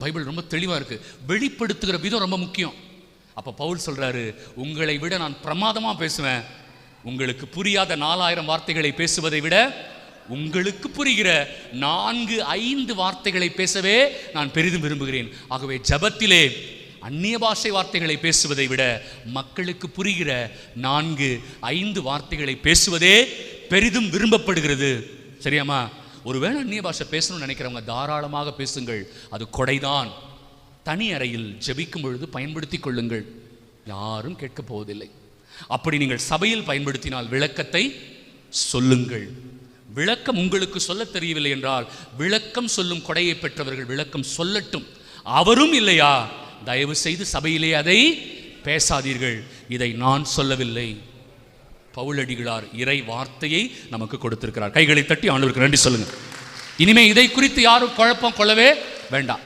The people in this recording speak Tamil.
பைபிள் ரொம்ப தெளிவாக இருக்கு. வெளிப்படுத்துகிற விதம் ரொம்ப முக்கியம். அப்போ பவுல் சொல்றாரு உங்களை விட நான் பிரமாதமாக பேசுவேன். உங்களுக்கு புரியாத நாலாயிரம் வார்த்தைகளை பேசுவதை விட உங்களுக்கு புரிகிற நான்கு ஐந்து வார்த்தைகளை பேசவே நான் பெரிதும் விரும்புகிறேன். ஆகவே ஜபத்திலே அந்நிய பாஷை வார்த்தைகளை பேசுவதை விட மக்களுக்கு புரிகிற நான்கு ஐந்து வார்த்தைகளை பேசுவதே பெரிதும் விரும்பப்படுகிறது. சரியாமா ஒருவேளை அந்நிய பாஷை பேசணும்னு நினைக்கிறவங்க தாராளமாக பேசுங்கள். அது கொடைதான். தனி அறையில் ஜெபிக்கும் பொழுது பயன்படுத்திக் கொள்ளுங்கள். யாரும் கேட்கப் போவதில்லை. அப்படி நீங்கள் சபையில் பயன்படுத்தினால் விளக்கத்தை சொல்லுங்கள். விளக்கம் உங்களுக்கு சொல்லத் தெரியவில்லை என்றால் விளக்கம் சொல்லும் கொடையை பெற்றவர்கள் விளக்கம் சொல்லட்டும். அவரும் இல்லையா? தயவு செய்து சபையிலே அதை பேசாதீர்கள். இதை நான் சொல்லவில்லை. பவுலடிகளார் இறை வார்த்தையை நமக்கு கொடுத்திருக்கிறார். கைகளை தட்டி ஆண்டவருக்கு நன்றி சொல்லுங்க. இனிமே இதை குறித்து யாரும் குழப்பம் கொள்ளவே வேண்டாம்.